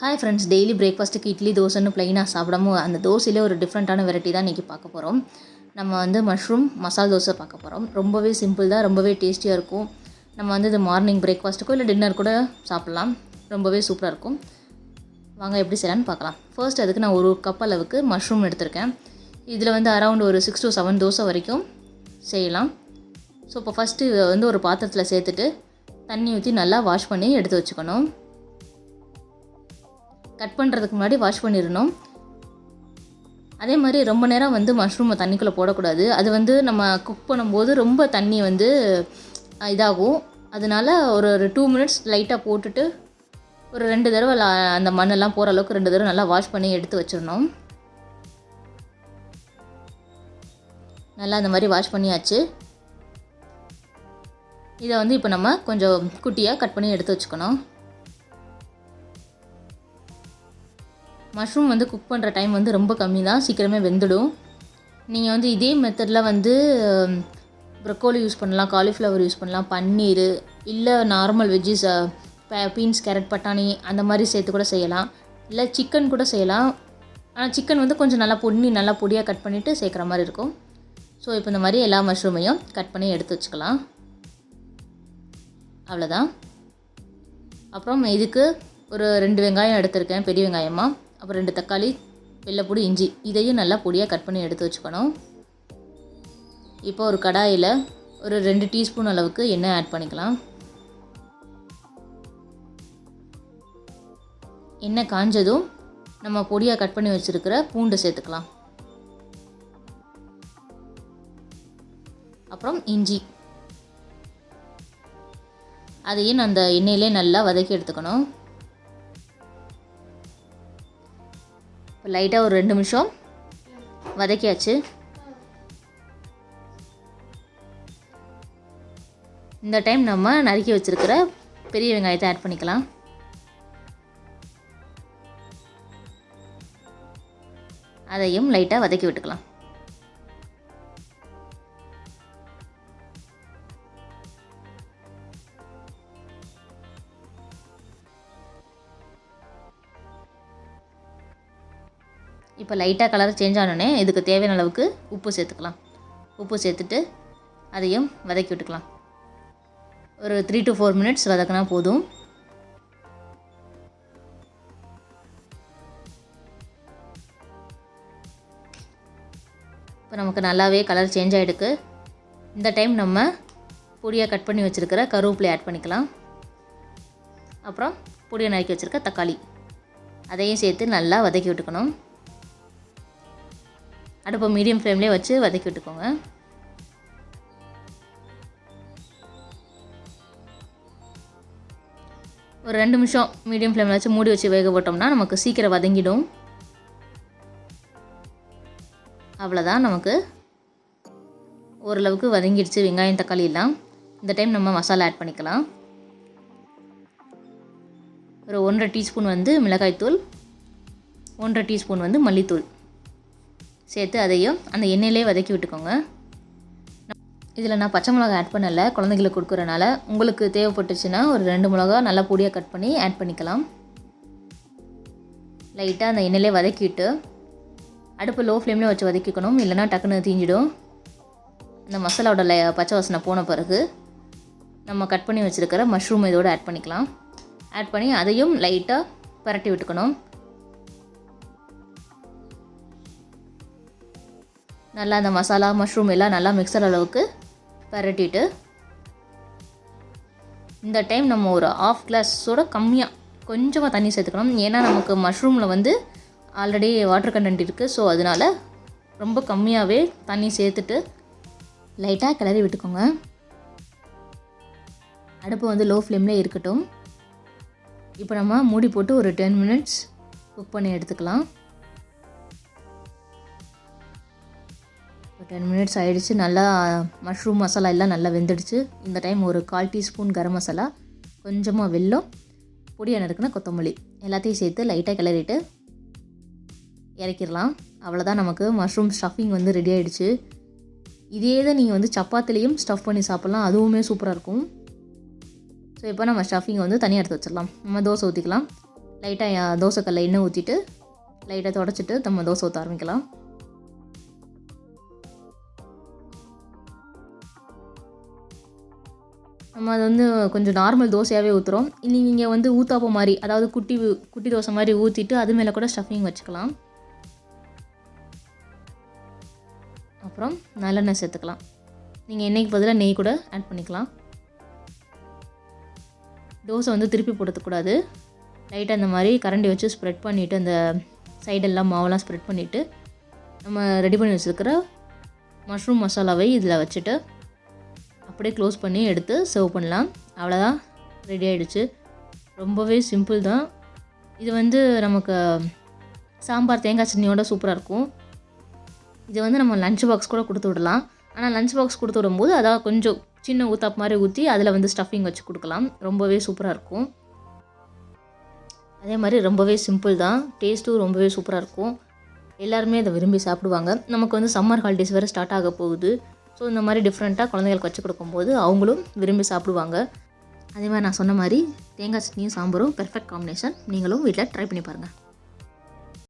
Hi friends daily பிரேக்ஃபாஸ்ட்டுக்கு இட்லி தோசைன்னு ப்ளைனாக சாப்பிடாம அந்த தோசையிலே ஒரு டிஃப்ரெண்ட்டான வெரைட்டி தான் இன்றைக்கி பார்க்க போகிறோம் நம்ம வந்து மஷ்ரூம் மசால் தோசை பார்க்க போகிறோம் ரொம்பவே சிம்பிள் தான் ரொம்பவே டேஸ்டியாக இருக்கும். நம்ம வந்து இது மார்னிங் பிரேக்ஃபாஸ்ட்டுக்கோ இல்லை டின்னர் கூட சாப்பிட்லாம். ரொம்பவே சூப்பராக இருக்கும். வாங்க எப்படி செய்யலான்னு பார்க்கலாம். ஃபர்ஸ்ட் அதுக்கு நான் ஒரு கப் அளவுக்கு மஷ்ரூம் எடுத்திருக்கேன். இதில் வந்து அரவுண்ட் ஒரு சிக்ஸ் டு செவன் தோசை வரைக்கும் செய்யலாம். ஸோ இப்போ ஃபஸ்ட்டு வந்து ஒரு பாத்திரத்தில் சேர்த்துட்டு தண்ணி ஊற்றி நல்லா வாஷ் பண்ணி எடுத்து வச்சுக்கணும். கட் பண்ணுறதுக்கு முன்னாடி வாஷ் பண்ணிடணும். அதே மாதிரி ரொம்ப நேரம் வந்து மஷ்ரூமை தண்ணிக்குள்ளே போடக்கூடாது. அது வந்து நம்ம குக் பண்ணும்போது ரொம்ப தண்ணி வந்து இதாகும். அதனால ஒரு ஒரு டூ மினிட்ஸ் லைட்டாக போட்டுட்டு ஒரு ரெண்டு தடவை அந்த மண்ணெல்லாம் போகிற அளவுக்கு ரெண்டு தடவை நல்லா வாஷ் பண்ணி எடுத்து வச்சிடணும். நல்லா அந்த மாதிரி வாஷ் பண்ணியாச்சு. இதை வந்து இப்போ நம்ம கொஞ்சம் குட்டியாக கட் பண்ணி எடுத்து வச்சுக்கணும். மஷ்ரூம் வந்து குக் பண்ணுற டைம் வந்து ரொம்ப கம்மி தான் சீக்கிரமே வெந்துடும். நீங்கள் வந்து இதே மெத்தடில் வந்து ப்ரொக்கோலி யூஸ் பண்ணலாம் காலிஃப்ளவர் யூஸ் பண்ணலாம் பன்னீர் இல்லை நார்மல் வெஜ்ஜஸ் பீன்ஸ் கேரட் பட்டாணி அந்த மாதிரி சேர்த்து கூட செய்யலாம். இல்லை சிக்கன் கூட செய்யலாம். ஆனால் சிக்கன் வந்து கொஞ்சம் நல்லா பொன்னி நல்லா பொடியாக கட் பண்ணிவிட்டு சேர்க்குற மாதிரி இருக்கும். ஸோ இப்போ இந்த மாதிரி எல்லா மஷ்ரூமையும் கட் பண்ணி எடுத்து வச்சுக்கலாம். அவ்வளோதான் அப்புறம் இதுக்கு ஒரு ரெண்டு வெங்காயம் எடுத்திருக்கேன் பெரிய வெங்காயமாக அப்புறம் ரெண்டு தக்காளி வெள்ளைப்பூடி இஞ்சி. இதையும் நல்லா பொடியாக கட் பண்ணி எடுத்து வச்சுக்கணும். இப்போ ஒரு கடாயில் ஒரு ரெண்டு டீஸ்பூன் அளவுக்கு எண்ணெய் ஆட் பண்ணிக்கலாம். எண்ணெய் காஞ்சதும் நம்ம பொடியாக கட் பண்ணி வச்சுருக்கிற பூண்டு சேர்த்துக்கலாம். அப்புறம் இஞ்சி. அதையும் அந்த எண்ணெயிலே நல்லா வதக்கி எடுத்துக்கணும். இப்போ லைட்டாக ஒரு ரெண்டு நிமிஷம் வதக்கியாச்சு. இந்த டைம் நம்ம நறுக்கி வச்சிருக்கிற பெரிய வெங்காயத்தை ஆட் பண்ணிக்கலாம். அதையும் லைட்டாக வதக்கி விட்டுக்கலாம். இப்போ லைட்டாக கலர் சேஞ்ச் ஆனோடனே இதுக்கு தேவையான அளவுக்கு உப்பு சேர்த்துக்கலாம். உப்பு சேர்த்துட்டு அதையும் வதக்கி விட்டுக்கலாம். ஒரு த்ரீ டு ஃபோர் மினிட்ஸ் வதக்கினா போதும். இப்போ நமக்கு நல்லாவே கலர் சேஞ்ச் ஆகிடுக்கு இந்த டைம் நம்ம பொடியாக கட் பண்ணி வச்சுருக்கிற கருவேப்பிலை ஆட் பண்ணிக்கலாம். அப்புறம் பொடியை நறுக்கி வச்சுருக்க தக்காளி. அதையும் சேர்த்து நல்லா வதக்கி விட்டுக்கணும். அடுப்பை மீடியம் ஃப்ளேம்லேயே வச்சு வதக்கி விட்டுக்கோங்க. ஒரு ரெண்டு நிமிஷம் மீடியம் ஃப்ளேமில் வச்சு மூடி வச்சு வேக போட்டோம்னா நமக்கு சீக்கிரம் வதங்கிடும். அவ்வளோதான் நமக்கு ஓரளவுக்கு வதங்கிடுச்சு வெங்காயம் தக்காளி எல்லாம். இந்த டைம் நம்ம மசாலா ஆட் பண்ணிக்கலாம். ஒரு ஒன்றரை டீஸ்பூன் வந்து மிளகாய்த்தூள் ஒன்றரை டீஸ்பூன் வந்து மல்லித்தூள். சேர்த்து அதையும் அந்த எண்ணெயிலே வதக்கி விட்டுக்கோங்க. இதில் நான் பச்சை மிளகா ஆட் பண்ணலை. குழந்தைங்களுக்கு கொடுக்குறனால உங்களுக்கு தேவைப்பட்டுச்சுன்னா ஒரு ரெண்டு மிளகா நல்லா பொடியாக கட் பண்ணி ஆட் பண்ணிக்கலாம். லைட்டாக அந்த எண்ணெயிலே வதக்கிட்டு அடுப்பு லோ ஃப்ளேம்லேயே வச்சு வதக்கிக்கணும். இல்லைனா டக்குன்னு தீஞ்சிடும். இந்த மசாலாவோட லை பச்சை வாசனை போன பிறகு நம்ம கட் பண்ணி வச்சுருக்கிற மஷ்ரூம் இதோடு ஆட் பண்ணிக்கலாம். ஆட் பண்ணி அதையும் லைட்டாக பரட்டி விட்டுக்கணும். நல்லா அந்த மசாலா மஷ்ரூம் எல்லாம் நல்லா மிக்சர் அளவுக்கு பரட்டிட்டு இந்த டைம் நம்ம ஒரு ஆஃப் கிளாஸோட கம்மியாக கொஞ்சமாக தண்ணி சேர்த்துக்கணும். ஏன்னா நமக்கு மஷ்ரூமில் வந்து ஆல்ரெடி வாட்டர் கண்டென்ட் இருக்குது ஸோ அதனால் ரொம்ப கம்மியாகவே தண்ணி சேர்த்துட்டு லைட்டாக கிளறி விட்டுக்கோங்க. அடுப்பு வந்து லோ ஃப்ளேமில் இருக்கட்டும். இப்போ நம்ம மூடி போட்டு ஒரு டென் மினிட்ஸ் குக் பண்ணி எடுத்துக்கலாம். ஒரு டென் மினிட்ஸ் ஆகிடுச்சு நல்லா மஷ்ரூம் மசாலா எல்லாம் நல்லா வெந்துடுச்சு. இந்த டைம் ஒரு கால் டீஸ்பூன் கரம் மசாலா கொஞ்சமாக வெல்லம் பொடியாக நறுக்குன கொத்தமல்லி. எல்லாத்தையும் சேர்த்து லைட்டாக கிளறிட்டு இறக்கிடலாம். அவ்வளோதான் நமக்கு மஷ்ரூம் ஸ்டஃபிங் வந்து ரெடி ஆகிடுச்சு இதே தான் நீங்கள் வந்து சப்பாத்திலையும் ஸ்டஃப் பண்ணி சாப்பிட்லாம். அதுவுமே சூப்பராக இருக்கும். ஸோ இப்போ நம்ம ஸ்டஃபிங் வந்து தனியாக எடுத்து வச்சிடலாம். நம்ம தோசை ஊற்றிக்கலாம் லைட்டாக தோசைக்கல்ல எண்ணெய் ஊற்றிட்டு லைட்டாக தொடச்சிட்டு நம்ம தோசை ஊற்ற ஆரம்பிக்கலாம். நம்ம அதை வந்து கொஞ்சம் நார்மல் தோசையாகவே ஊற்றுறோம் இனி நீங்கள் வந்து ஊத்தாப்பம் மாதிரி அதாவது குட்டி குட்டி தோசை மாதிரி ஊற்றிட்டு அது மேலே கூட ஸ்டஃபிங் வச்சுக்கலாம். அப்புறம் நல்லெண்ணெய் சேர்த்துக்கலாம். நீங்கள் எண்ணெய்க்கு பதிலாக நெய் கூட ஆட் பண்ணிக்கலாம். தோசை வந்து திருப்பி போடுறதுக்கூடாது லைட்டாக இந்த மாதிரி கரண்டி வச்சு ஸ்ப்ரெட் பண்ணிவிட்டு அந்த சைடெல்லாம் மாவெல்லாம் ஸ்ப்ரெட் பண்ணிவிட்டு நம்ம ரெடி பண்ணி வச்சுருக்கிற மஷ்ரூம் மசாலாவை இதில் வச்சுட்டு அப்படியே க்ளோஸ் பண்ணி எடுத்து சர்வ் பண்ணலாம். அவ்வளோதான் ரெடி ஆகிடுச்சு ரொம்பவே சிம்பிள் தான். இது வந்து நமக்கு சாம்பார் தேங்காய் சட்னியோட சூப்பராக இருக்கும். இது வந்து நம்ம லஞ்ச் பாக்ஸ் கூட கொடுத்து விடலாம். ஆனால் லஞ்ச் பாக்ஸ் கொடுத்து விடும்போது அதான் கொஞ்சம் சின்ன ஊத்தாப் மாதிரி ஊற்றி அதில் வந்து ஸ்டஃபிங் வச்சு கொடுக்கலாம். ரொம்பவே சூப்பராக இருக்கும். அதே மாதிரி ரொம்பவே சிம்பிள் தான். டேஸ்ட்டும் ரொம்பவே சூப்பராக இருக்கும். எல்லாருமே அதை விரும்பி சாப்பிடுவாங்க. நமக்கு வந்து சம்மர் ஹாலிடேஸ் வேறு ஸ்டார்ட் ஆக போகுது. ஸோ இந்த மாதிரி டிஃப்ரெண்ட்டாக குழந்தைகளுக்கு வச்சு கொடுக்கும்போது அவங்களும் விரும்பி சாப்பிடுவாங்க. அதே மாதிரி நான் சொன்ன மாதிரி தேங்காய் சட்னியும் சாம்பாரும் பெர்ஃபெக்ட் காம்பினேஷன் நீங்களும் வீட்டில் ட்ரை பண்ணி பாருங்கள்